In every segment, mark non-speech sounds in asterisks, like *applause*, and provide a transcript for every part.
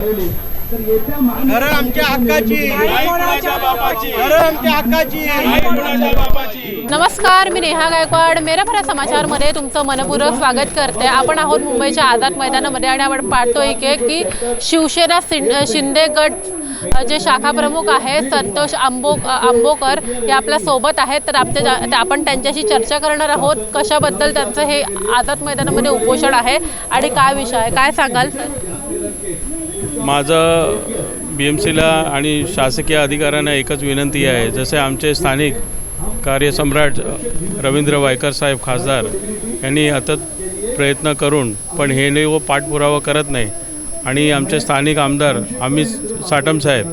घर आमच्या हक्काची. घर आमच्या हक्काची. नमस्कार मी नेहा गायकवाड. मेरा भरा समाचारमध्ये तुमचं मनपूर्वक स्वागत करते. आपण आहोत मुंबईच्या आझाद मैदानामध्ये आणि आपण पाहतोय की की शिवसेना शिंदे गट जे शाखा प्रमुख आहेत संतोष आंबो आंबोकर हे आपल्यासोबत आहेत. तर आपल्या आपण त्यांच्याशी चर्चा करणार आहोत. कशाबद्दल त्यांचं हे आझाद मैदानामध्ये उपोषण आहे आणि काय विषय आहे? काय सांगाल? माझं बी एम सीला आणि शासकीय अधिकाऱ्यांना एकच विनंती आहे. जसे आमचे स्थानिक कार्यसम्राट रवींद्र वायकर साहेब खासदार यांनी अतत प्रयत्न करून पण हे नाही व पाठपुरावा करत नाही. आणि आमचे स्थानिक आमदार अमित साटम साहेब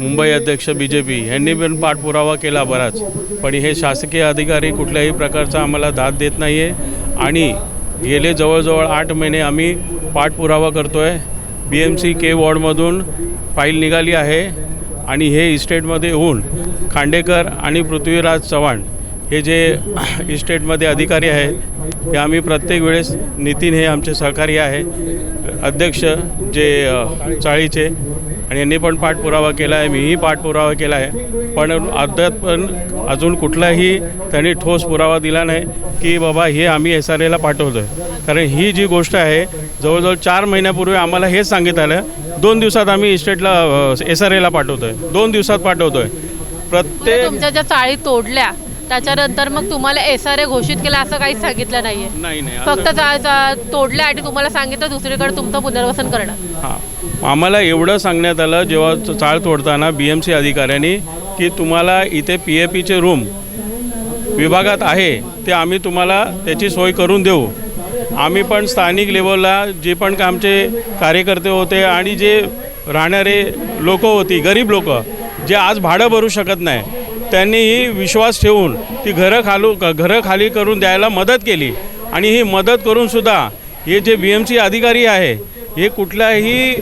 मुंबई अध्यक्ष बी जे पी यांनी पण पाठपुरावा केला बराच. पण हे शासकीय अधिकारी कुठल्याही प्रकारचा आम्हाला दाद देत नाही आहे आणि गेले जवळजवळ आठ महिने आम्ही पाठपुरावा करतो आहे बी एम सी के वॉर्डमधून फाईल निघाली आहे आणि हे इस्टेटमध्ये होऊन खांडेकर आणि पृथ्वीराज चव्हाण हे जे *clears throat* इस्टेटमध्ये अधिकारी आहेत हे आम्ही प्रत्येक वेळेस नितीन हे आमचे सहकारी आहे. अध्यक्ष जे चाळीचे आणि यांनी पण पाठपुरावा केला आहे मीही पाठपुरावा केला आहे. पण अद्याप पण अजून कुठलाही त्यांनी ठोस पुरावा दिला नाही की बाबा हे आम्ही एस आर एला पाठवतो आहे कारण ही जी गोष्ट आहे जवळजवळ चार महिन्यापूर्वी आम्हाला हेच सांगितलं आलं दोन दिवसात आम्ही इस्टेटला एस आर एला पाठवतो आहे दोन दिवसात पाठवतो आहे प्रत्येक तुमच्या ज्या चाळी तोडल्या त्याच्यानंतर मग तुम्हाला एस आर ए घोषित केलं असं काहीच सांगितलं नाहीये. नाही नाही असं- फक्त जा- जा- तोडल्या आणि तुम्हाला सांगितलं दुसरीकडे तुमचं पुनर्वसन करणार. हां. आम्हाला एवढं सांगण्यात आलं जेव्हा च- चाळ तोडताना बी एम सी अधिकाऱ्यांनी की तुम्हाला इथे पी ए पीचे रूम विभागात आहे ते आम्ही तुम्हाला त्याची सोय करून देऊ. आम्ही पण स्थानिक लेवलला जे पण का आमचे कार्यकर्ते होते आणि जे राहणारे लोक होती गरीब लोक जे आज भाडं भरू शकत नाही त्यांनीही विश्वास ठेवून ती घरं खालू क- घरं खाली करून द्यायला मदत केली. आणि ही मदत करूनसुद्धा हे जे बी एम सी अधिकारी आहे हे कुठल्याही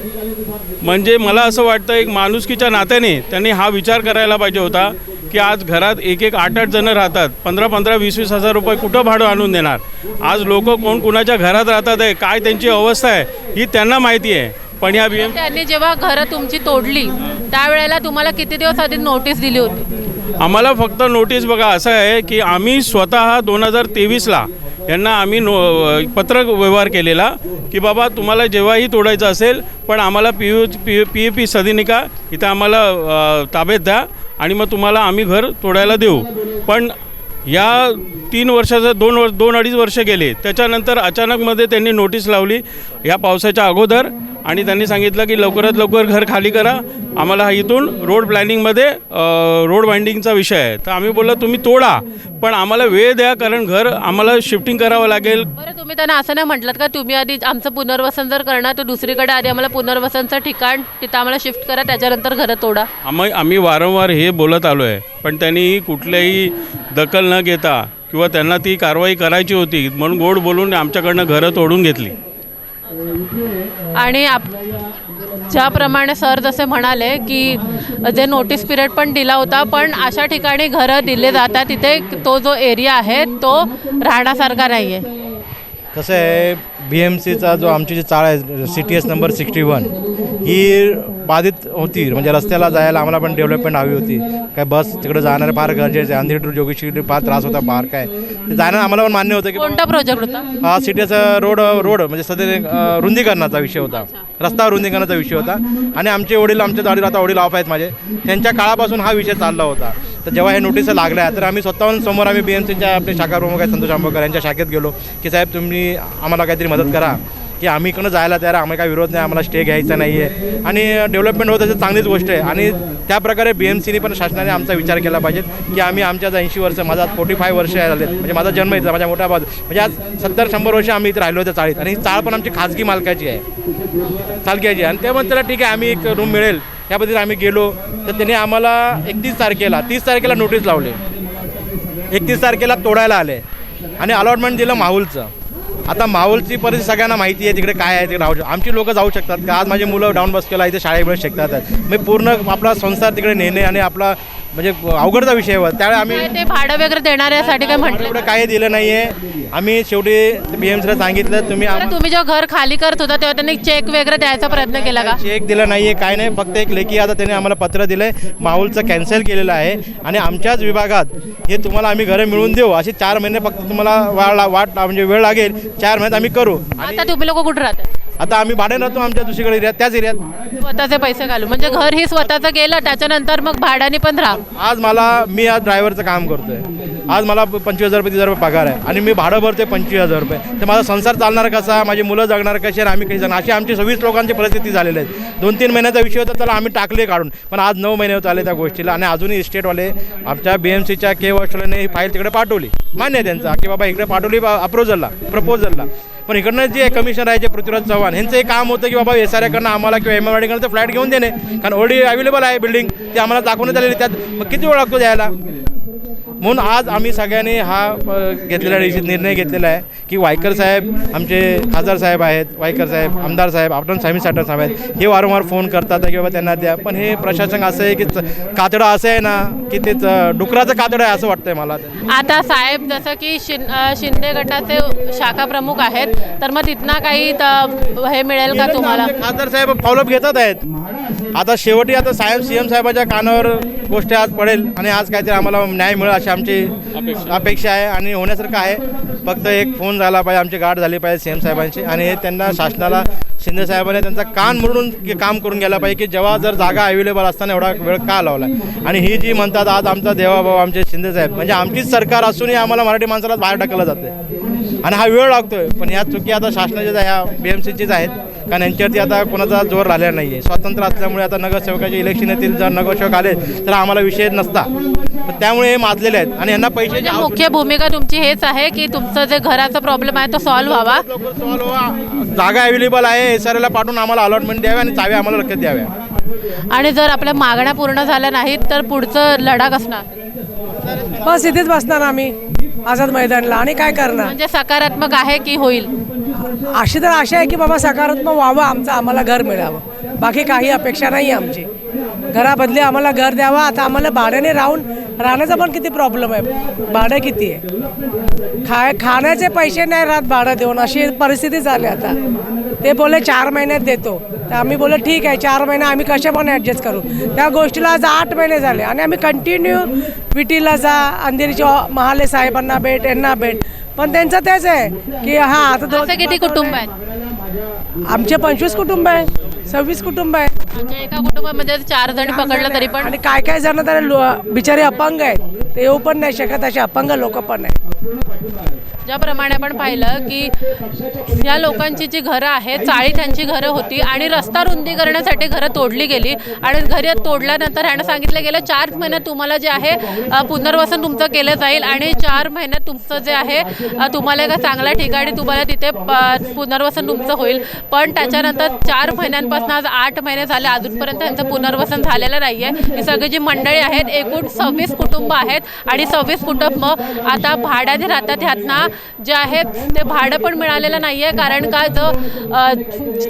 म्हणजे मला असं वाटतं एक माणुसकीच्या नात्याने त्यांनी हा विचार करायला पाहिजे होता की आज घरात एक एक आठ आठ जणं राहतात. पंधरा पंधरा वीस वीस हजार रुपये कुठं भाडं आणून देणार? आज लोक कोण कुणाच्या घरात राहतात आहे? काय त्यांची अवस्था आहे? ही त्यांना माहिती आहे. पण या बी एम त्यांनी जेव्हा घरं तुमची तोडली त्यावेळेला तुम्हाला किती दिवस आधी नोटीस दिली होती? आम्हाला फक्त नोटीस बघा असं आहे की आम्ही स्वतः दोन हजार तेवीसला यांना आम्ही नो पत्र व्यवहार केलेला की बाबा तुम्हाला जेव्हाही तोडायचं असेल पण आम्हाला P U P P A P सदिनिका इथं आम्हाला ताब्यात द्या आणि मग तुम्हाला आम्ही घर तोडायला देऊ. पण या तीन वर्षाचं दोन वर्ष दोन अडीच वर्ष गेले त्याच्यानंतर अचानकमध्ये त्यांनी नोटीस लावली या पावसाच्या अगोदर. आणि त्यांनी सांगितलं की लवकरात लवकर घर खाली करा. आम्हाला हा इथून रोड प्लॅनिंगमध्ये रोड बाइंडिंगचा विषय आहे. तर आम्ही बोललो तुम्ही तोडा पण आम्हाला वेळ द्या कारण घर आम्हाला शिफ्टिंग करावं लागेल. बरं तुम्ही त्यांना असं नाही म्हटलं का तुम्ही आधी आमचं पुनर्वसन जर करणार तर दुसरीकडे आधी आम्हाला पुनर्वसनचं ठिकाण तिथं आम्हाला शिफ्ट करा त्याच्यानंतर घरं तोडा. आम्ही आम्ही वारंवार हे बोलत आलो आहे पण त्यांनी कुठल्याही दखल न घेता किंवा त्यांना ती कारवाई करायची होती म्हणून गोड बोलून आमच्याकडनं घरं तोडून घेतली. आणि आप ज्याप्रमाणे सर जसे म्हणाले की जे नोटीस पिरियड पण दिला होता पण अशा ठिकाणी घरं दिले जातात तिथे तो जो एरिया आहे तो राहण्यासारखा नाही आहे कसं आहे बी एम सीचा जो आमची जी चाळ आहे C T S number sixty one ही बाधित होती. म्हणजे रस्त्याला जायला आम्हाला पण डेव्हलपमेंट हवी होती. काय बस तिकडे जाणारे फार गरजेचं आहे. अंधेरी टू जोगेशी फार त्रास होता फार काय. ते जाणं आम्हाला पण मान्य होतं की कोणता प्रोजेक्ट होता? हा सिटीचा रोड रोड म्हणजे सध्या रुंदीकरणाचा विषय होता. रस्ता रुंदीकरणाचा विषय होता. आणि आमचे वडील आमच्या दाडी आता वडील ऑफ आहेत माझे. त्यांच्या काळापासून हा विषय चालला होता. तर जेव्हा हे नोटीस लागल्या तर आम्ही स्वतःहून समोर आम्ही बी एम सीच्या आपले शाखा प्रमुख आहेत संतोष आंबेकर यांच्या शाखेत गेलो की साहेब तुम्ही आम्हाला काहीतरी मदत करा. की आम्ही इकडनं जायला तयार आम्ही आम्हाला विरोध नाही आम्हाला स्टे घ्यायचा नाही आहे आणि डेव्हलपमेंट होत असेल चांगलीच गोष्ट आहे. आणि त्या प्रकारे बी एम सीने पण शासनाने आमचा विचार केला पाहिजे की आम्ही आमच्या ऐंशी वर्ष माझा फोर्टी फाय वर्ष झाले म्हणजे माझा जन्म इथं माझ्या मोठ्या बाजू म्हणजे आज सत्तर शंभर वर्ष आम्ही इथे राहिलो होतो चाळीत. आणि ही चाळ पण आमची खाजगी मालकाची आहे. चालक्याची आणि त्यामुळे त्याला ठीक आहे आम्ही एक रूम मिळेल. त्याबद्दल पद्धतीने आम्ही गेलो. तर त्याने आम्हाला एकतीस तारखेला तीस तारखेला नोटीस लावली. एकतीस तारखेला तोडायला आले. आणि अलॉटमेंट दिलं माहुलचं. आता माहोलची परिस्थिती सगळ्यांना माहिती आहे तिकडे काय आहे तिकडे राहू आमची लोकं जाऊ शकतात. का आज माझी मुलं डाऊन बस केला इथे शाळेकडे शिकतात शकतात मी पूर्ण आपला संसार तिकडे नेणे आणि आपला म्हणजे अवघडचा विषय होता त्यावेळी आम्ही ते भाडं वगैरे देणाऱ्यासाठी काय म्हटलं? एवढं काही दिलं नाही आहे आम्ही शेवटी बी एम सीला सांगितलं तुम्ही आम- तुम्ही जेव्हा घर खाली करत होता तेव्हा त्यांनी चेक वगैरे द्यायचा प्रयत्न केला का? चेक दिला नाही आहे काय नाही फक्त एक लेखी आता त्याने आम्हाला पत्र दिलं आहे कॅन्सल केलेलं आहे. आणि आमच्याच विभागात हे तुम्हाला आम्ही घरं मिळवून देऊ. असे चार महिने फक्त तुम्हाला वाट म्हणजे वेळ लागेल. चार महिन्यात आम्ही करू. आता तुम्ही लोक कुठे राहता आता आम्ही भाड्याने राहतो आमच्या दुसरीकडे एरियात त्याच एरियात. स्वतःचे पैसे घालू. म्हणजे घर ही स्वतःचं गेलं त्याच्यानंतर मग भाड्याने पण राहा. आज मला मी आज ड्रायव्हरचं काम करतोय. आज मला पंचवीस हजार रुपये तीस हजार रुपये पगार आहे. आणि मी भाडं भरतोय पंचवीस हजार रुपये. तर माझा संसार चालणार कसा? माझी मुलं जगणार कशी? आणि आम्ही काही जगणार? अशी आमची सव्वीस लोकांची परिस्थिती झालेली आहे. दोन तीन महिन्याचा विषय होता त्याला आम्ही टाकले काढून. पण आज नऊ महिने होत आले त्या गोष्टीला. आणि अजूनही इस्टेटवाले आमच्या बी एम सीच्या के वॉस्टरने ही फाईल तिकडे पाठवली. मान्य आहे त्यांचा. की बाबा इकडे पाठवली अप्रोजलला प्रपोजलला पण इकडनं जे कमिशनर आहे जे पृथ्वीराज चव्हाण यांचं एक काम होतं की बाबा एस आर एकडनं आम्हाला किंवा एम एम कडनं फ्लॅट घेऊन देणे. कारण ऑलरेडी अवेलेबल आहे बिल्डिंग ते आम्हाला दाखवण्यात आलेली त्यात किती वेळ लागतो द्यायला? म्हणून आज आम्ही सगळ्यांनी हा घेतलेला निर्णय घेतलेला आहे की वायकर साहेब आमचे खासदार साहेब आहेत वायकर साहेब आमदार साहेब आपण सामी साठर साहेब आहेत. हे वारंवार फोन करतात की बाबा त्यांना द्या. पण हे प्रशासन असं आहे की कातडं असं आहे ना की ते च- डुकराचं कातडं आहे असं वाटतंय मला. आता साहेब जसं की शिंदे गटाचे शाखा प्रमुख आहेत तर मग तिथनं काही हे मिळेल का तुम्हाला? खासदार साहेब फॉलोअप घेतात आहेत. आता शेवटी आता साहेब सी एम साहेबाच्या कानावर गोष्ट आज पडेल आणि आज काहीतरी आम्हाला न्याय मिळेल अशी आमची अपेक्षा आहे आणि होण्यासारखं आहे. फक्त एक फोन झाला पाहिजे आमची गाठ झाली पाहिजे सी एम साहेबांची आणि हे त्यांना शासनाला शिंदे साहेबांनी त्यांचा कान म्हणून काम करून गेला पाहिजे की जेव्हा जर जागा अवेलेबल असताना एवढा वेळ का लावला? आणि ही जी म्हणतात आज आमचा देवाभाऊ आमचे शिंदे साहेब. म्हणजे आमचीच सरकार असूनही आम्हाला मराठी माणसाला बाहेर टाकलं जाते आणि हा वेळ लागतोय पण ह्या चुकी आता शासनाच्याच आहे, ह्या बी एम सीचीच आहेत. कारण यांच्यावरती आता कोणाचा जोर राहिलेला नाही आहे स्वातंत्र्य असल्यामुळे आता नगरसेवकाचे इलेक्शन येतील जर नगरसेवक आले तर आम्हाला विषय नसता. पण त्यामुळे हे माजलेले आहेत. आणि यांना पैशाची म्हणजे मुख्य भूमिका तुमची हेच आहे की तुमचं जे घराचा प्रॉब्लेम आहे तो सॉल्व्ह व्हावा. लवकर solve व्हा. जागा अवेलेबल आहे एस आर एला पाठवून आम्हाला अलॉटमेंट द्यावे आणि चाव्या आम्हाला लक्षात द्याव्या. आणि जर आपल्या मागण्या पूर्ण झाल्या नाहीत तर पुढचं लढा असणार बस इथेच बसणार आम्ही. आझाद मैदानला. आणि काय करणार? म्हणजे सकारात्मक आहे की होईल? अशी तर आशा आहे की बाबा सकारात्मक व्हावं आमचं आम्हाला घर मिळावं. बाकी काही अपेक्षा नाही आमची. घराबदली आम्हाला घर द्यावं. आता आम्हाला भाड्याने राहून राहण्याचा पण किती प्रॉब्लेम आहे. भाडं किती आहे? खाय खाण्याचे पैसे नाही राहत भाडं देऊन. अशी परिस्थिती झाली आता. ते बोले चार महिन्यात देतो. तर आम्ही बोले ठीक आहे चार महिने आम्ही कशा पण ॲडजस्ट करू. त्या गोष्टीला आज आठ महिने झाले आणि आम्ही कंटिन्यू विटीला जा अंधेरीच्या महाले साहेबांना भेट यांना भेट. पण त्यांचं तेच आहे की हां आता दोन असे किती कुटुंब आहेत? आमचे पंचवीस कुटुंब आहे सव्वीस कुटुंब आहे. म्हणजे एका कुटुंबामध्ये चार जण पकडलं तरी पण आणि काय काय जण तर लो- बिचारे अपंग आहेत. ते येऊ पण नाही शकत असे अपंग लोक पण आहेत. ज्याप्रमाणे आपण पाहिलं की या लोकांची जी घरं आहेत चाळी त्यांची घरं होती आणि रस्ता रुंदी करण्यासाठी घरं तोडली गेली आणि घरी तोडल्यानंतर ह्यानं सांगितलं गेलं चार महिन्यात तुम्हाला जे आहे पुनर्वसन तुमचं केलं जाईल आणि चार महिन्यात तुमचं जे आहे तुम्हाला एका चांगल्या ठिकाणी तुम्हाला तिथे प- पुनर्वसन तुमचं होईल. पण त्याच्यानंतर चार महिन्यांपासून आज आठ महिने झाले अजूनपर्यंत त्यांचं पुनर्वसन झालेलं नाही आहे ही सगळी जी मंडळी आहेत एकूण सव्वीस कुटुंब आहेत आणि सव्वीस कुटुंब आता भाड्याने राहतात ह्यातना जे आहेत ते भाडं पण मिळालेलं नाही आहे कारण का जो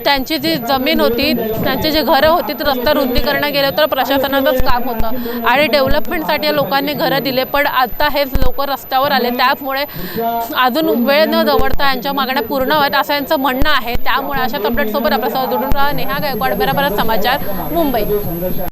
त्यांची जी जमीन होती त्यांची जी घरं होती ती रस्ता रुंदीकरणं गेलं तर प्रशासनाचंच काम होतं. आणि डेव्हलपमेंटसाठी या लोकांनी घरं दिले पण आता हे लोक रस्त्यावर आले त्यामुळे अजून वेळ न दवडता यांच्या मागण्या पूर्ण व्हायत असं यांचं म्हणणं आहे. त्यामुळे अशाच अपडेटसोबत आपल्यासोबत जुडून राहा. नेहा गायकवाड बरोबर समाचार मुंबई.